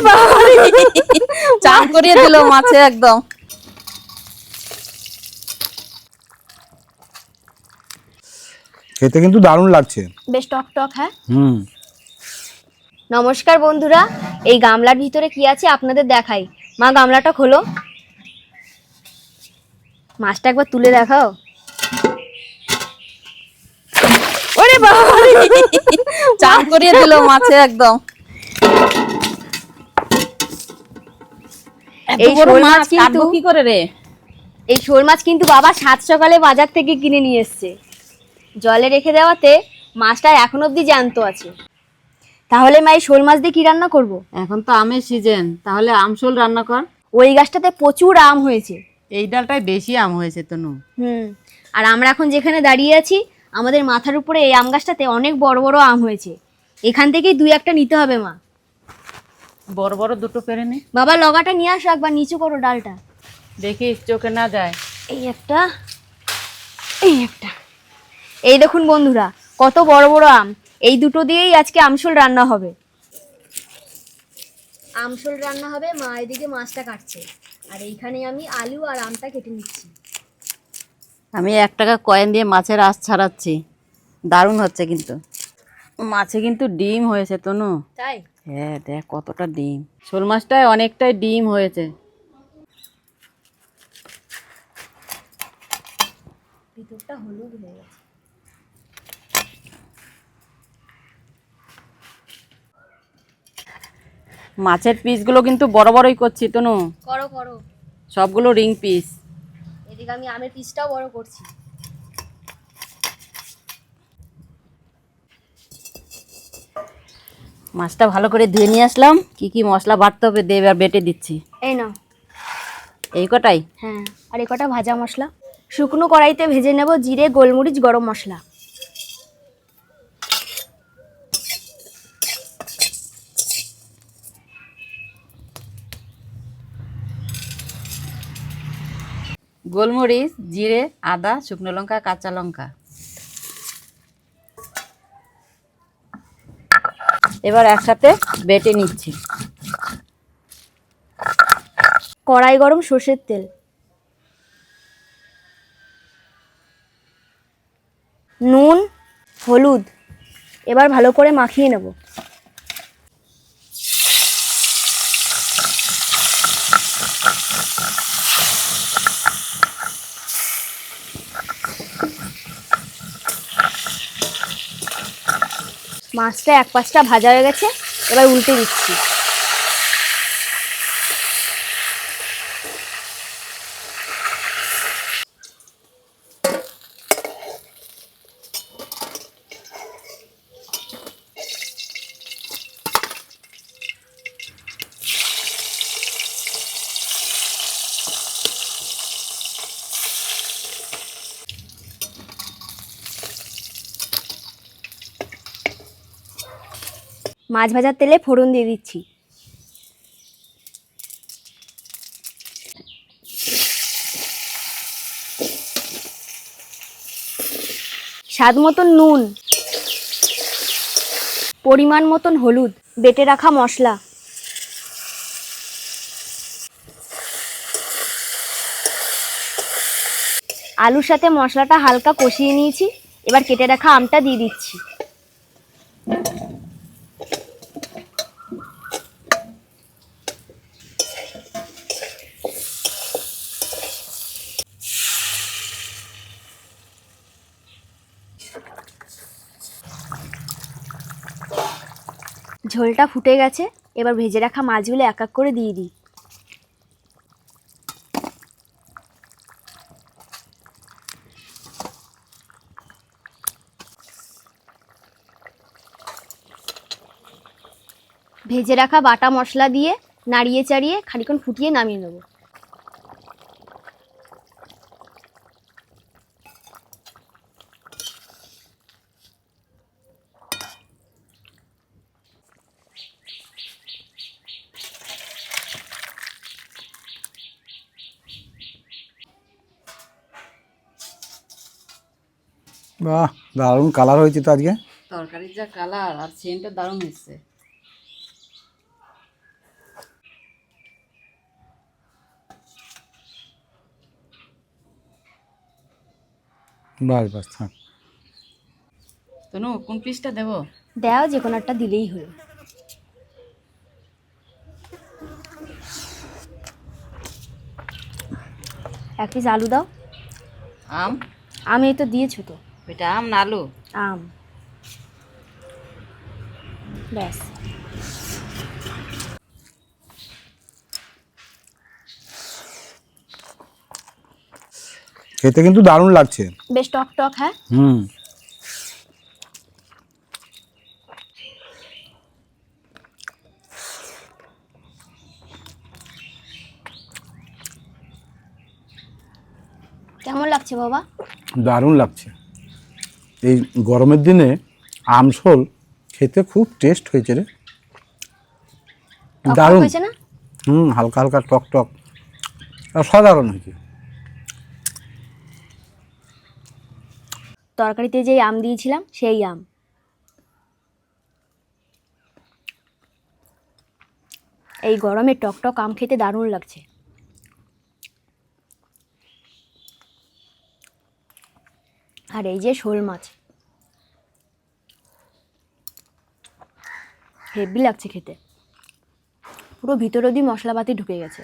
চান করিয়ে দিল মাছে একদম। খেতে কিন্তু দারুণ লাগছে। বেশ টক টক হ্যাঁ? হুম। নমস্কার বন্ধুরা এই গামলার ভিতরে কি আছে আপনাদের দেখাই। মা গামলাটা খোলো। মাছটা একবার তুলে দেখাও। ওরে বাবারে! চান করিয়ে দিল মাছে একদম। এই শোল মাছ কিন্তু- কি করে রে? এই শোল মাছ কিন্তু বাবা সাত সকালে বাজার থেকে কিনে নিয়ে এসছে। জলে রেখে দেওয়াতে মাছটা এখন অবধি জ্যান্ত আছে। তাহলে মা এই শোল মাছ দিয়ে কি রান্না করব। এখন তো আমের সিজন তাহলে আমশোল রান্না কর। ওই গাছটাতে প্রচুর আম হয়েছে। এই ডালটায় বেশি আম হয়েছে তনু। হুম আর আমরা এখন যেখানে দাঁড়িয়ে আছি আমাদের মাথার উপরে এই আম গাছটাতে অনেক বড় বড় আম হয়েছে। এখান থেকেই দুই একটা নিতে হবে মা। বড় বড় দুটো পেরে নে। বাবা লগাটা নিয়ে আসো একবার নিচু করো ডালটা। দেখি চোখে না যায়। এই একটা এই একটা। এই দেখুন বন্ধুরা কত বড় বড় আম। এই দুটো দিয়েই আজকে আমশোল রান্না হবে। আমশোল রান্না হবে মা এদিকে মাছটা কাটছে। আর এইখানে আমি আলু আর আমটা কেটে নিচ্ছি। আমি এক টাকা কয়েন দিয়ে মাছের আঁশ ছাড়াচ্ছি। দারুণ হচ্ছে কিন্তু। মাছে কিন্তু ডিম হয়েছে তনু। তাই? হ্যাঁ দেখ কতটা ডিম। শোল মাছটায় অনেকটাই ডিম হয়েছে। ভিতরটা হলুদ হয়ে গেছে। মাছের পিসগুলো কিন্তু বড় বড়ই করছি তনু। করো করো। সবগুলো রিং পিস। এদিকে আমি আমের পিসটাও বড় করছি। মাছটা ভালো করে ধুয়ে নিয়ে আসলাম। কি কি মশলা বাটতে হবে দেবে আর বেটে দিচ্ছি। এই না এই কটাই? হ্যাঁ আর এই কটা ভাজা মশলা। শুকনো কড়াইতে ভেজে নেব জিরে গোলমরিচ গরম মশলা। গোলমরিচ জিরে আদা শুকনো লঙ্কা কাঁচা লঙ্কা। এবার একসাথে বেটে নিচ্ছি। কড়াই গরম সর্ষের তেল। নুন, হলুদ, এবার ভালো করে মাখিয়ে নেব। মাছটা এক পাশটা ভাজা হয়ে গেছে এবার উল্টে দিচ্ছি। মাছ ভাজার তেলে ফোড়ন দিয়ে দিচ্ছি। স্বাদ মতন নুন, পরিমাণ মতন হলুদ, বেটে রাখা মশলা। আলুর সাথে মশলাটা হালকা কষিয়ে নিয়েছি, এবার কেটে রাখা আমটা দিয়ে দিচ্ছি। ঝোলটা ফুটে গেছে, এবার ভেজে রাখা মাছগুলো এক এক করে দিয়ে দিই। ভেজে রাখা বাটা মশলা দিয়ে নাড়িয়ে চাড়িয়ে খানিক্ষণ ফুটিয়ে নামিয়ে নেব। বাহ দারুণ কালার হয়েছে তো আজকে। তরকারির যা কালার আর চেনটা দারুণ হচ্ছে বাস বাস থাক। তনু কোন পিসটা দেবো? দেও যে কোনো একটা দিলেই হলো। এক পিস আলু দাও। আম? আমি তো দিয়েছ তো। এটা আম না আলু? আম। ব্যাস। খেতে কিন্তু দারুণ লাগছে। বেশ টক টক হ্যাঁ? হুম। কেমন লাগছে বাবা? দারুণ লাগছে। এই গরমের দিনে আমসল খেতে খুব টেস্ট হয়েছে রে। দারুণ। হুম হালকা হালকা টক টক অসাধারণ হয়েছে। তরকারিতে যে আম দিয়েছিলাম সেই আম। এই গরমে টকটক আম খেতে দারুণ লাগছে। আর এই যে শোল মাছ। হেভি লাগছে খেতে। পুরো ভিতর অবধি মশলাপাতি ঢুকে গেছে।